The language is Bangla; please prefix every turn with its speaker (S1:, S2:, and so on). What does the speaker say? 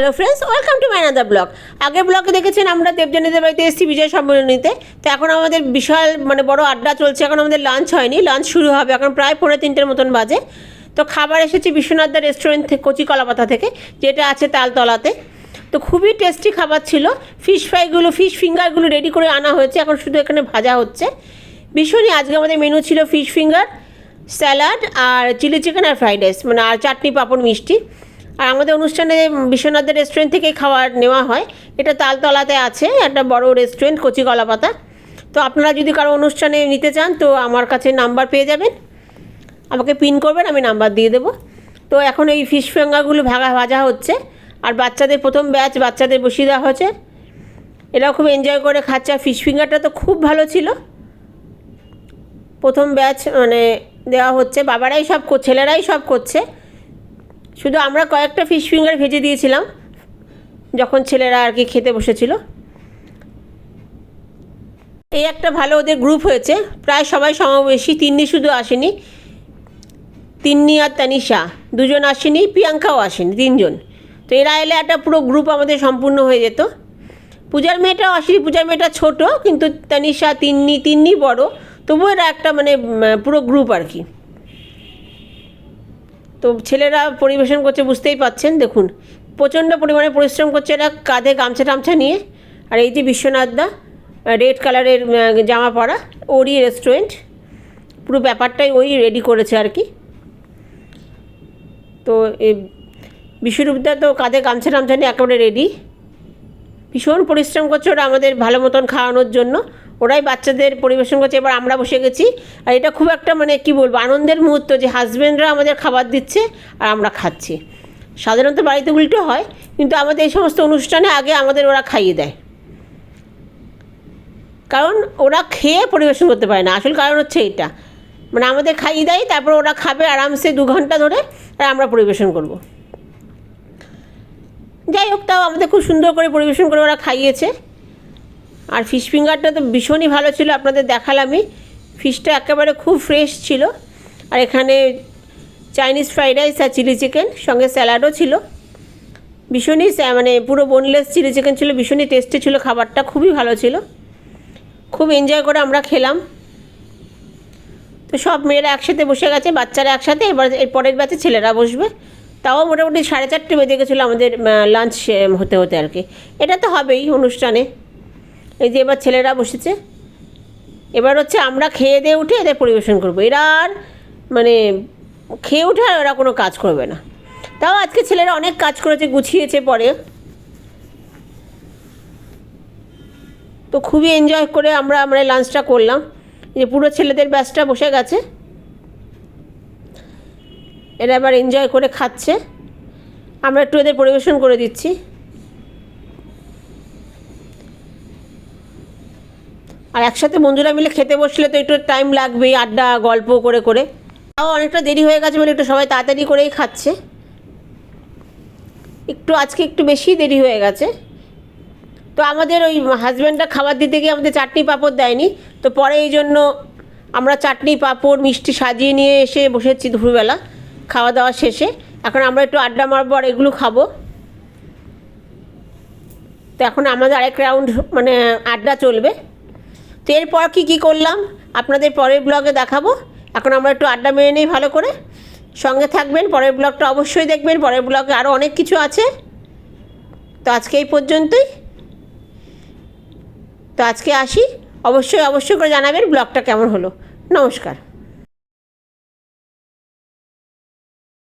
S1: Hello friends welcome to my another blog আগের ব্লগে দেখেছেন আমরা দেবজানীদের বাড়িতে এসেছি বিজয় সম্মেলনীতে। তো এখন আমাদের বিশাল মানে বড় আড্ডা চলছে। এখন আমাদের লাঞ্চ হয়নি লাঞ্চ শুরু হবে এখন প্রায় পৌনে তিনটের মতন বাজে। তো খাবার এসেছে বিশ্বনাথদা রেস্টুরেন্ট থেকে কচি কলাপাতা থেকে, যেটা আছে তালতলাতে। তো খুবই টেস্টি খাবার ছিল। ফিশ ফ্রাইগুলো ফিশ ফিঙ্গারগুলো রেডি করে আনা হয়েছে। এখন শুধু এখানে ভাজা হচ্ছে। ভীষণই আজকে আমাদের মেনু ছিল ফিশ ফিঙ্গার স্যালাড আর চিলি চিকেন আর ফ্রাইড রাইস মানে আর চাটনি পাঁপড় মিষ্টি। আর আমাদের অনুষ্ঠানে বিশ্বনাথের রেস্টুরেন্ট থেকেই খাবার নেওয়া হয়। এটা তালতলাতে আছে, একটা বড় রেস্টুরেন্ট কচি কলাপাতা তো আপনারা যদি কারও অনুষ্ঠানে নিতে চান, তো আমার কাছে নাম্বার পেয়ে যাবেন। আমাকে পিন করবেন, আমি নাম্বার দিয়ে দেবো। তো এখন এই ফিশ ফিঙ্গারগুলো ভাগা, ভাজা হচ্ছে। আর বাচ্চাদের প্রথম ব্যাচ বাচ্চাদের বসিয়ে দেওয়া হয়েছে। এরাও খুব এনজয় করে খাচ্ছে। আর ফিশ ফিঙ্গারটা তো খুব ভালো ছিল। প্রথম ব্যাচ মানে দেওয়া হচ্ছে। বাবারাই সব ছেলেরাই সব করছে। শুধু আমরা কয়েকটা ফিশ ফিঙ্গার ভেজে দিয়েছিলাম, যখন ছেলেরা আর কি খেতে বসেছিল। এই একটা ভালো ওদের গ্রুপ হয়েছে, প্রায় সবাই সমাবেশী, তিন্নি শুধু আসেনি। তিন্নি আর তানিশা, দুজন আসেনি, প্রিয়াঙ্কাও আসেনি, তিনজন। তো এরা এলে একটা পুরো গ্রুপ আমাদের সম্পূর্ণ হয়ে যেত। পূজার মেয়েটাও আসেনি পূজার মেয়েটা ছোট, কিন্তু তানিশা, তিন্নি তিন্নি বড়, তবুও এরা একটা মানে পুরো গ্রুপ আর কি। তো ছেলেরা পরিবেশন করছে, বুঝতেই পাচ্ছেন, দেখুন। প্রচণ্ড পরিমাণে পরিশ্রম করছে এরা, কাঁধে গামছা টামছা নিয়ে। আর এই যে বিশ্বনাথ দা, রেড কালারের জামা পরা, ওরই রেস্টুরেন্ট পুরো ব্যাপারটাই ওই রেডি করেছে আর কি। তো বিশ্বরূপদা তো কাঁধে গামছা টামছা নিয়ে একেবারে রেডি ভীষণ পরিশ্রম করছে ওরা আমাদের ভালো মতন খাওয়ানোর জন্য। ওরাই বাচ্চাদের পরিবেশন করছে, এবার আমরা বসে গেছি। আর এটা খুব একটা মানে কি বলব, আনন্দের মুহূর্ত যে হাজব্যান্ডরা আমাদের খাবার দিচ্ছে আর আমরা খাচ্ছি। সাধারণত বাড়িতে উল্টো হয়, কিন্তু আমাদের এই সমস্ত অনুষ্ঠানে আগে আমাদের ওরা খাইয়ে দেয়। কারণ ওরা খেয়ে পরিবেশন করতে পারে না, আসল কারণ হচ্ছে এটা। মানে আমাদের খাইয়ে দেয়, তারপর ওরা খাবে আরামসে দু ঘণ্টা ধরে, আর আমরা পরিবেশন করব। যাই হোক, তাও আমাদের খুব সুন্দর করে পরিবেশন করে ওরা খাইয়েছে। আর ফিশ ফিঙ্গারটা তো ভীষণই ভালো ছিল, আপনাদের দেখালামই। ফিশটা একেবারে খুব ফ্রেশ ছিল। আর এখানে চাইনিজ ফ্রাইড রাইস আর চিলি চিকেন সঙ্গে স্যালাডও ছিল। ভীষণই মানে পুরো বোনলেস চিলি চিকেন ছিল, ভীষণই টেস্টি ছিল, খাবারটা খুবই ভালো ছিল। খুব এনজয় করে আমরা খেলাম। তো সব মেয়েরা একসাথে বসে গেছে, বাচ্চারা একসাথে, এবার এর পরের ব্যাচে ছেলেরা বসবে। তাও মোটামুটি সাড়ে চারটে বেজে গেছিল আমাদের লাঞ্চ হতে হতে আর কি। এটা তো হবেই অনুষ্ঠানে। এই যে এবার ছেলেরা বসেছে। এবার হচ্ছে আমরা খেয়ে দিয়ে উঠে এদের পরিবেশন করব। এরা আর মানে খেয়ে উঠে আর ওরা কোনো কাজ করবে না। তাও আজকে ছেলেরা অনেক কাজ করেছে, গুছিয়েছে পরে। তো খুবই এনজয় করে আমরা আমরা লাঞ্চটা করলাম। যে পুরো ছেলেদের ব্যাচটা বসে গেছে। এরা এবার এনজয় করে খাচ্ছে। আমরা একটু এদের পরিবেশন করে দিচ্ছি। আর একসাথে বন্ধুরা মিলে খেতে বসলে তো একটু টাইম লাগবেই, আড্ডা, গল্প করে করে। তাও অনেকটা দেরি হয়ে গেছে বলে একটু সবাই তাড়াতাড়ি করেই খাচ্ছে। একটু আজকে একটু বেশি দেরি হয়ে গেছে। তো আমাদের ওই হাজব্যান্ডটা খাবার দিতে গিয়ে আমাদের চাটনি পাঁপড় দেয়নি। তো পরে এই জন্য আমরা চাটনি, পাঁপড়, মিষ্টি সাজিয়ে নিয়ে এসে বসেছি দুপুরবেলা। খাওয়া দাওয়া শেষে। এখন আমরা একটু আড্ডা মারবো আর এগুলো খাব। তো এখন আমাদের আরেক রাউন্ড মানে আড্ডা চলবে। তো এরপর কী কী করলাম? আপনাদের পরের ব্লগে দেখাবো। এখন আমরা একটু আড্ডা মেরে নিই ভালো করে। সঙ্গে থাকবেন, পরের ব্লগটা অবশ্যই দেখবেন। পরের ব্লগে আরও অনেক কিছু আছে। তো আজকে এই পর্যন্তই। তো আজকে আসি। অবশ্যই অবশ্যই করে জানাবেন ব্লগটা কেমন হলো। নমস্কার।